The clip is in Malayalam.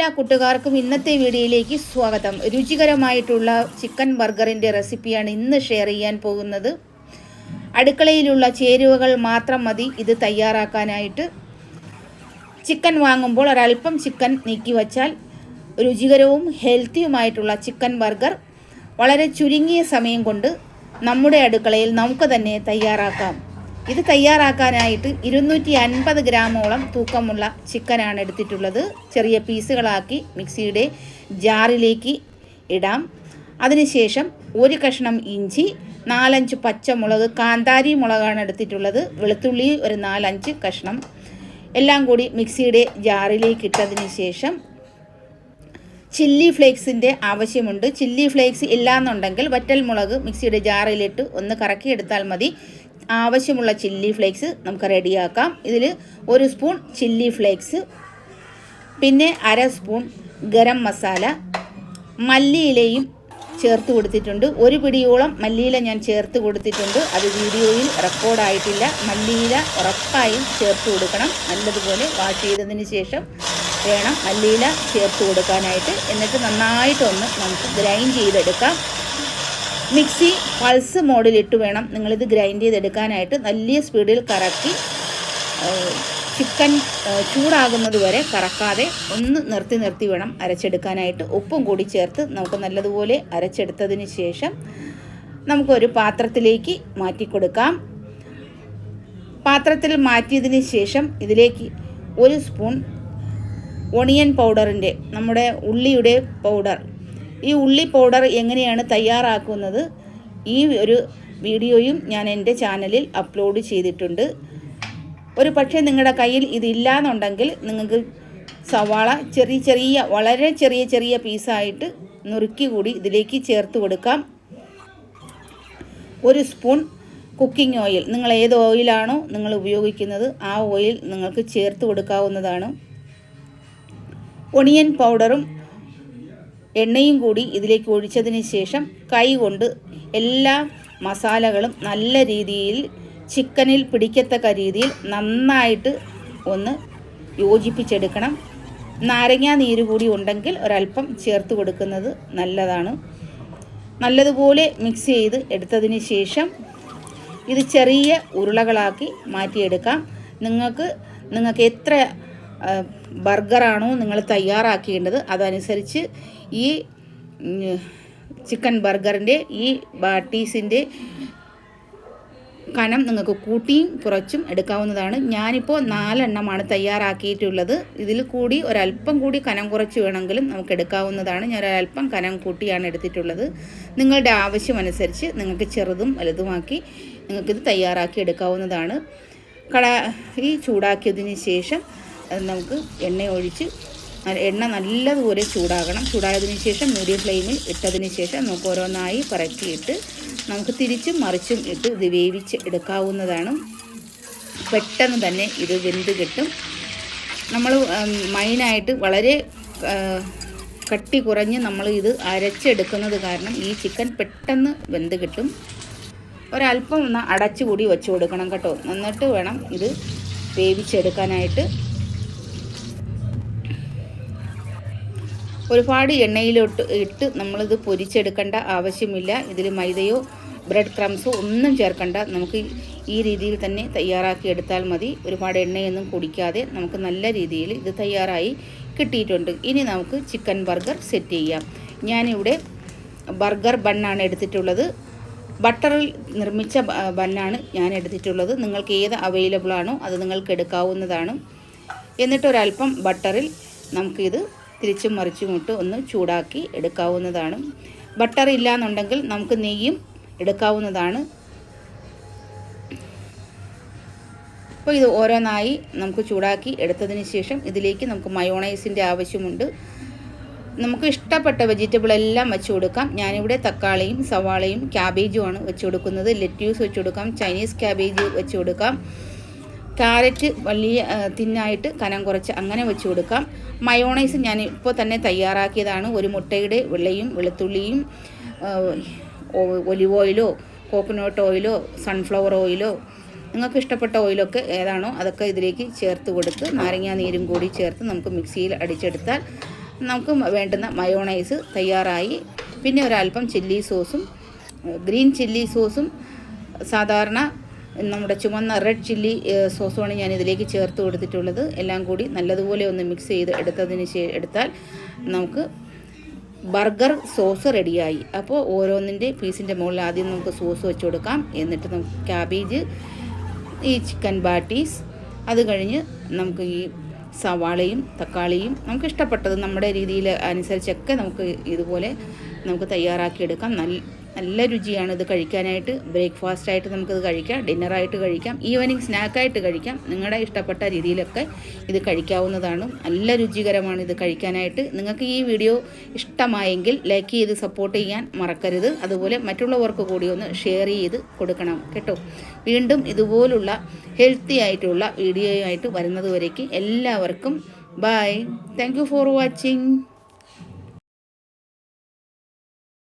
എല്ലാ കൂട്ടുകാർക്കും ഇന്നത്തെ വീഡിയോയിലേക്ക് സ്വാഗതം. രുചികരമായിട്ടുള്ള ചിക്കൻ ബർഗറിന്റെ റെസിപ്പിയാണ് ഇന്ന് ഷെയർ ചെയ്യാൻ പോകുന്നത്. അടുക്കളയിലുള്ള ചേരുവകൾ മാത്രം മതി ഇത് തയ്യാറാക്കാനായിട്ട്. ചിക്കൻ വാങ്ങുമ്പോൾ ഒരൽപ്പം ചിക്കൻ നീക്കി വച്ചാൽ രുചികരവും ഹെൽത്തിയുമായിട്ടുള്ള ചിക്കൻ ബർഗർ വളരെ ചുരുങ്ങിയ സമയം കൊണ്ട് നമ്മുടെ അടുക്കളയിൽ നമുക്ക് തന്നെ തയ്യാറാക്കാം. ഇത് തയ്യാറാക്കാനായിട്ട് ഇരുന്നൂറ്റി അൻപത് ഗ്രാമോളം തൂക്കമുള്ള ചിക്കനാണ് എടുത്തിട്ടുള്ളത്. ചെറിയ പീസുകളാക്കി മിക്സിയുടെ ജാറിലേക്ക് ഇടാം. അതിനുശേഷം ഒരു കഷ്ണം ഇഞ്ചി നാലഞ്ച് പച്ചമുളക് കാന്താരി മുളകാണ് എടുത്തിട്ടുള്ളത്. വെളുത്തുള്ളി ഒരു നാലഞ്ച് കഷ്ണം. എല്ലാം കൂടി മിക്സിയുടെ ജാറിലേക്ക് ഇട്ടതിന് ശേഷം ചില്ലി ഫ്ലേക്സിന്റെ ആവശ്യമുണ്ട്. ചില്ലി ഫ്ലേക്സ് ഇല്ലാന്നുണ്ടെങ്കിൽ വറ്റൽ മുളക് മിക്സിയുടെ ജാറിലിട്ട് ഒന്ന് കറക്കിയെടുത്താൽ മതി. ആവശ്യമുള്ള ചില്ലി ഫ്ലേക്സ് നമുക്ക് റെഡിയാക്കാം. ഇതിൽ ഒരു സ്പൂൺ ചില്ലി ഫ്ലേക്സ് പിന്നെ അര സ്പൂൺ ഗരം മസാല മല്ലിയിലയും ചേർത്ത് കൊടുത്തിട്ടുണ്ട്. ഒരു പിടിയോളം മല്ലിയില ഞാൻ ചേർത്ത് കൊടുത്തിട്ടുണ്ട്. അത് വീഡിയോയിൽ റെക്കോർഡായിട്ടില്ല മല്ലിയില ഉറപ്പായും ചേർത്ത് കൊടുക്കണം. നല്ലതുപോലെ വാഷ് ചെയ്തതിന് ശേഷം വേണം മല്ലിയില ചേർത്ത് കൊടുക്കാനായിട്ട്. എന്നിട്ട് നന്നായിട്ടൊന്ന് നമുക്ക് ഗ്രൈൻഡ് ചെയ്തെടുക്കാം. മിക്സി പൾസ് മോഡിലിട്ട് വേണം നിങ്ങളിത് ഗ്രൈൻഡ് ചെയ്തെടുക്കാനായിട്ട് നല്ല സ്പീഡിൽ കറക്കി ചിക്കൻ ചൂടാകുന്നത് വരെ കറക്കാതെ ഒന്ന് നിർത്തി നിർത്തി വേണം അരച്ചെടുക്കാനായിട്ട്. ഉപ്പും കൂടി ചേർത്ത് നമുക്ക് നല്ലതുപോലെ അരച്ചെടുത്തതിന് ശേഷം നമുക്കൊരു പാത്രത്തിലേക്ക് മാറ്റി കൊടുക്കാം പാത്രത്തിൽ മാറ്റിയതിന് ശേഷം ഇതിലേക്ക് ഒരു സ്പൂൺ ഒണിയൻ പൗഡറിന്റെ നമ്മുടെ ഉള്ളിയുടെ പൗഡർ ഈ ഉള്ളി പൗഡർ എങ്ങനെയാണ് തയ്യാറാക്കുന്നത്? ഈ ഒരു വീഡിയോയും ഞാൻ എന്റെ ചാനലിൽ അപ്ലോഡ് ചെയ്തിട്ടുണ്ട്. ഒരു പക്ഷേ നിങ്ങളുടെ കയ്യിൽ ഇതില്ലാന്നുണ്ടെങ്കിൽ നിങ്ങൾക്ക് സവാള ചെറിയ ചെറിയ വളരെ ചെറിയ ചെറിയ പീസായിട്ട് നുറുക്കി കൂടി ഇതിലേക്ക് ചേർത്ത് കൊടുക്കാം. ഒരു സ്പൂൺ കുക്കിംഗ് ഓയിൽ. നിങ്ങൾ ഏത് ഓയിലാണോ നിങ്ങൾ ഉപയോഗിക്കുന്നത് ആ ഓയിൽ നിങ്ങൾക്ക് ചേർത്ത് കൊടുക്കാവുന്നതാണ്. ഒണിയൻ പൗഡറും എണ്ണയും കൂടി ഇതിലേക്ക് ഒഴിച്ചതിന് ശേഷം കൈകൊണ്ട് എല്ലാ മസാലകളും നല്ല രീതിയിൽ ചിക്കനിൽ പിടിക്കത്തക്ക രീതിയിൽ നന്നായിട്ട് ഒന്ന് യോജിപ്പിച്ചെടുക്കണം. നാരങ്ങാ നീര് കൂടി ഉണ്ടെങ്കിൽ ഒരല്പം ചേർത്ത് കൊടുക്കുന്നത് നല്ലതാണ്. നല്ലതുപോലെ മിക്സ് ചെയ്ത് എടുത്തതിന് ശേഷം ഇത് ചെറിയ ഉരുളകളാക്കി മാറ്റിയെടുക്കാം. നിങ്ങൾക്ക് നിങ്ങൾക്ക് എത്ര ബർഗറാണോ നിങ്ങൾ തയ്യാറാക്കേണ്ടത് അതനുസരിച്ച് ഈ ചിക്കൻ ബർഗറിന്റെ ഈ ബാട്ടീസിന്റെ കനം നിങ്ങൾക്ക് കൂട്ടിയും കുറച്ചും എടുക്കാവുന്നതാണ്. ഞാനിപ്പോൾ നാലെണ്ണമാണ് തയ്യാറാക്കിയിട്ടുള്ളത്. ഇതിൽ കൂടി ഒരല്പം കൂടി കനം കുറച്ച് വേണമെങ്കിലും നമുക്ക് എടുക്കാവുന്നതാണ്. ഞാൻ ഒരല്പം കനം കൂട്ടിയാണ് എടുത്തിട്ടുള്ളത്. നിങ്ങളുടെ ആവശ്യമനുസരിച്ച് നിങ്ങൾക്ക് ചെറുതും വലുതുമാക്കി നിങ്ങൾക്കിത് തയ്യാറാക്കി എടുക്കാവുന്നതാണ്. കട ഈ ചൂടാക്കിയതിന് ശേഷം നമുക്ക് എണ്ണ ഒഴിച്ച് എണ്ണ നല്ലതുപോലെ ചൂടാകണം. ചൂടായതിനു ശേഷം മീഡിയം ഫ്ലെയിമിൽ ഇട്ടതിന് ശേഷം നമുക്ക് ഓരോന്നായി പറക്കിയിട്ട് നമുക്ക് തിരിച്ചും മറിച്ചും ഇട്ട് ഇത് വേവിച്ച് എടുക്കാവുന്നതാണ്. പെട്ടെന്ന് തന്നെ ഇത് വെന്ത് കിട്ടും. നമ്മൾ മൈനായിട്ട് വളരെ കട്ടി കുറഞ്ഞ് നമ്മൾ ഇത് അരച്ചെടുക്കുന്നത് കാരണം ഈ ചിക്കൻ പെട്ടെന്ന് വെന്ത് കിട്ടും. ഒരല്പം ഒന്ന് അടച്ചുകൂടി വെച്ച് കൊടുക്കണം കേട്ടോ. എന്നിട്ട് വേണം ഇത് വേവിച്ചെടുക്കാനായിട്ട്. ഒരുപാട് എണ്ണയിലോട്ട് ഇട്ട് നമ്മളിത് പൊരിച്ചെടുക്കേണ്ട ആവശ്യമില്ല. ഇതിൽ മൈദയോ ബ്രെഡ് ക്രംസോ ഒന്നും ചേർക്കണ്ട. നമുക്ക് ഈ രീതിയിൽ തന്നെ തയ്യാറാക്കി എടുത്താൽ മതി. ഒരുപാട് എണ്ണയൊന്നും കുടിക്കാതെ നമുക്ക് നല്ല രീതിയിൽ ഇത് തയ്യാറായി കിട്ടിയിട്ടുണ്ട്. ഇനി നമുക്ക് ചിക്കൻ ബർഗർ സെറ്റ് ചെയ്യാം. ഞാനിവിടെ ബർഗർ ബണ്ണാണ് എടുത്തിട്ടുള്ളത്. ബട്ടറിൽ നിർമ്മിച്ച ബണ്ണാണ് ഞാൻ എടുത്തിട്ടുള്ളത്. നിങ്ങൾക്ക് ഏത് അവൈലബിൾ ആണോ അത് നിങ്ങൾക്ക് എടുക്കാവുന്നതാണ്. എന്നിട്ടൊരല്പം ബട്ടറിൽ നമുക്കിത് തിരിച്ചും മറിച്ചും ഇട്ട് ഒന്ന് ചൂടാക്കി എടുക്കാവുന്നതാണ്. ബട്ടർ ഇല്ലാന്നുണ്ടെങ്കിൽ നമുക്ക് നെയ്യും എടുക്കാവുന്നതാണ്. അപ്പോൾ ഇത് ഓരോന്നായി നമുക്ക് ചൂടാക്കി എടുത്തതിന് ശേഷം ഇതിലേക്ക് നമുക്ക് മയോണൈസിന്റെ ആവശ്യമുണ്ട്. നമുക്ക് ഇഷ്ടപ്പെട്ട വെജിറ്റബിൾ എല്ലാം വെച്ച് കൊടുക്കാം. ഞാനിവിടെ തക്കാളിയും സവാളയും ക്യാബേജുമാണ് വെച്ച് കൊടുക്കുന്നത്. ലെറ്റ്യൂസ് വെച്ച് കൊടുക്കാം. ചൈനീസ് ക്യാബേജ് വെച്ച് കൊടുക്കാം. ക്യാരറ്റ് വലിയ തിന്നായിട്ട് കനം കുറച്ച് അങ്ങനെ വെച്ച് കൊടുക്കാം. മയോണൈസ് ഞാൻ ഇപ്പോൾ തന്നെ തയ്യാറാക്കിയതാണ്. ഒരു മുട്ടയുടെ വെള്ളയും വെളുത്തുള്ളിയും ഒലിവ് ഓയിലോ കോക്കനട്ട് ഓയിലോ സൺഫ്ലവർ ഓയിലോ നിങ്ങൾക്ക് ഇഷ്ടപ്പെട്ട ഓയിലൊക്കെ ഏതാണോ അതൊക്കെ ഇതിലേക്ക് ചേർത്ത് കൊടുത്ത് നാരങ്ങാ നീരും കൂടി ചേർത്ത് നമുക്ക് മിക്സിയിൽ അടിച്ചെടുത്താൽ നമുക്ക് വേണ്ടുന്ന മയോണൈസ് തയ്യാറായി. പിന്നെ ഒരല്പം ചില്ലി സോസും ഗ്രീൻ ചില്ലി സോസും സാധാരണ നമ്മുടെ ചുമന്ന റെഡ് ചില്ലി സോസുമാണ് ഞാൻ ഇതിലേക്ക് ചേർത്ത് കൊടുത്തിട്ടുള്ളത്. എല്ലാം കൂടി നല്ലതുപോലെ ഒന്ന് മിക്സ് ചെയ്ത് എടുത്തതിന് എടുത്താൽ നമുക്ക് ബർഗർ സോസ് റെഡിയായി. അപ്പോൾ ഓരോന്നിന്റെ പീസിന്റെ മുകളിൽ ആദ്യം നമുക്ക് സോസ് വെച്ച് കൊടുക്കാം. എന്നിട്ട് നമുക്ക് ക്യാബേജ് ഈ ചിക്കൻ ബാട്ടീസ് അത് കഴിഞ്ഞ് നമുക്ക് ഈ സവാളയും തക്കാളിയും നമുക്ക് ഇഷ്ടപ്പെട്ടത് നമ്മുടെ രീതിയിൽ അനുസരിച്ചൊക്കെ നമുക്ക് ഇതുപോലെ നമുക്ക് തയ്യാറാക്കിയെടുക്കാം. നല്ല നല്ല രുചിയാണ് ഇത് കഴിക്കാനായിട്ട്. ബ്രേക്ക്ഫാസ്റ്റ് ആയിട്ട് നമുക്കിത് കഴിക്കാം ഡിന്നറായിട്ട് കഴിക്കാം ഈവനിങ് സ്നാക്കായിട്ട് കഴിക്കാം. നിങ്ങളുടെ ഇഷ്ടപ്പെട്ട രീതിയിലൊക്കെ ഇത് കഴിക്കാവുന്നതാണ്. നല്ല രുചികരമാണ് ഇത് കഴിക്കാനായിട്ട്. നിങ്ങൾക്ക് ഈ വീഡിയോ ഇഷ്ടമായെങ്കിൽ ലൈക്ക് ചെയ്ത് സപ്പോർട്ട് ചെയ്യാൻ മറക്കരുത്. അതുപോലെ മറ്റുള്ളവർക്ക് കൂടി ഒന്ന് ഷെയർ ചെയ്ത് കൊടുക്കണം കേട്ടോ. വീണ്ടും ഇതുപോലുള്ള ഹെൽത്തി ആയിട്ടുള്ള വീഡിയോയുമായിട്ട് വരുന്നതുവരേക്ക് എല്ലാവർക്കും ബൈ താങ്ക് ഫോർ വാച്ചിങ്